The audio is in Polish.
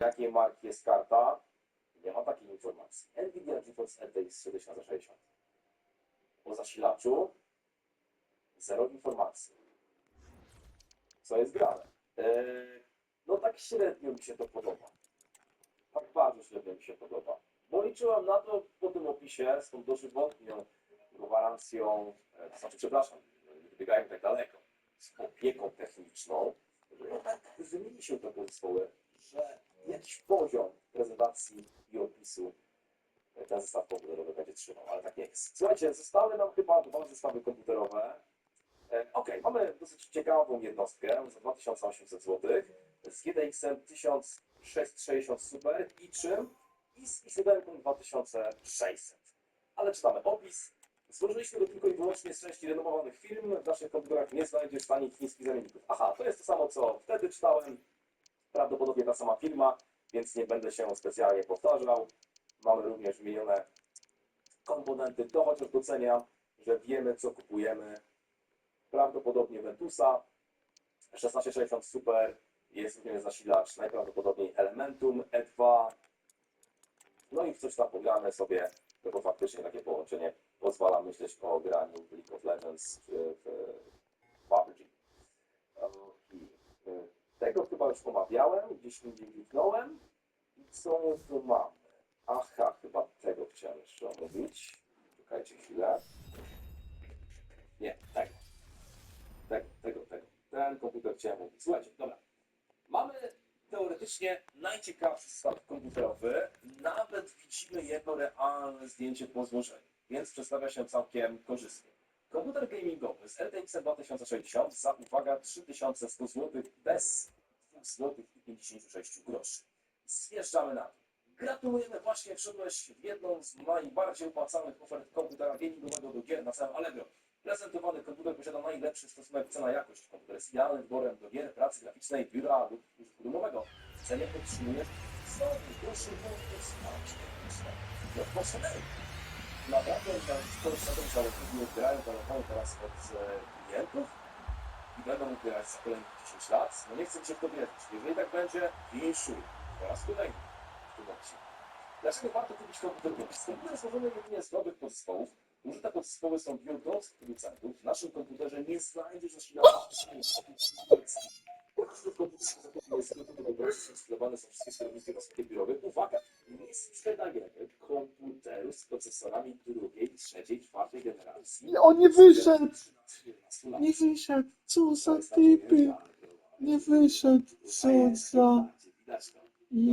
jakiej marki jest karta, nie ma takiej informacji. Nvidia GeForce RTX 3060. O zasilaczu zero informacji. Co jest grane? Eee, no tak średnio mi się to podoba. Tak bardzo średnio mi się podoba. Bo liczyłem na to po tym opisie z tą dożywotnią gwarancją, e, to znaczy przepraszam, wybiegałem tak daleko, z opieką techniczną, że jednak zmieni się te zespoły, że jakiś poziom prezentacji i opisu ten zestaw komputerowy będzie trzymał, ale tak nie jest. Słuchajcie, zostały nam chyba dwa zestawy komputerowe. E, Okej, mamy dosyć ciekawą jednostkę za 2800 zł z GTX-em 1660 Super i czym? I z i7 2600. Ale czytamy opis. Stworzyliśmy go tylko i wyłącznie z części renomowanych firm. W naszych komputerach nie znajdziesz tanich chińskich zamienników. Aha, to jest to samo, co wtedy czytałem. Prawdopodobnie ta sama firma, więc nie będę się specjalnie powtarzał. Mamy również wymienione komponenty. To chociaż doceniam, że wiemy, co kupujemy. Prawdopodobnie Ventusa 1660 Super jest również zasilacz najprawdopodobniej Elementum E2. No i w coś tam pogramy sobie, bo faktycznie takie połączenie pozwala myśleć o graniu w League of Legends w już omawiałem, gdzieś indziej kliknąłem. I co my tu mamy? Aha, chyba tego chciałem jeszcze omówić. Czekajcie chwilę. Nie, tego. Tego, tego, tego. Ten komputer chciałem mówić. Słuchajcie, dobra. Mamy teoretycznie najciekawszy zestaw komputerowy. Nawet widzimy jego realne zdjęcie po złożeniu, więc przedstawia się całkiem korzystnie. Komputer gamingowy z RTX 2060 za uwaga 3100 zł bez 2 zł i 56 groszy. Zjeżdżamy na to. Gratulujemy, właśnie wszedłeś w jedną z najbardziej opłacalnych ofert komputera gamingowego do gier na całym Allegro. Prezentowany komputer posiada najlepszy stosunek cena-jakość. Komputer jest idealnym wyborem do gier, pracy graficznej, biura lub użytku domowego. W cenie otrzymujesz sądy, groszy, punkty, wsparcie techniczne. No, poszedłem. Naprawdę, że skorzystałem z zbierają telefony teraz od e, klientów będą ubierać za kolejnych 10 lat. No nie chcę się w to wierzyć. Jeżeli tak będzie, winszuj. Po raz kolejny w tym odcinku. Dlaczego warto kupić komputer Windows? Komputer złożony jedynie z nowych podzespołów. Użyte podzespoły są biurących producentów. W naszym komputerze nie znajdziesz gości, sklepowane są wszystkie sterownicy rozsądki biurowe. Uwaga! Nie sprzedajemy komputerów z procesorami drugiej, trzeciej, czwartej generacji. On nie wyszedł! 13 lat. Nie wyszedł! Co za typy! Nie wyszedł! Co za...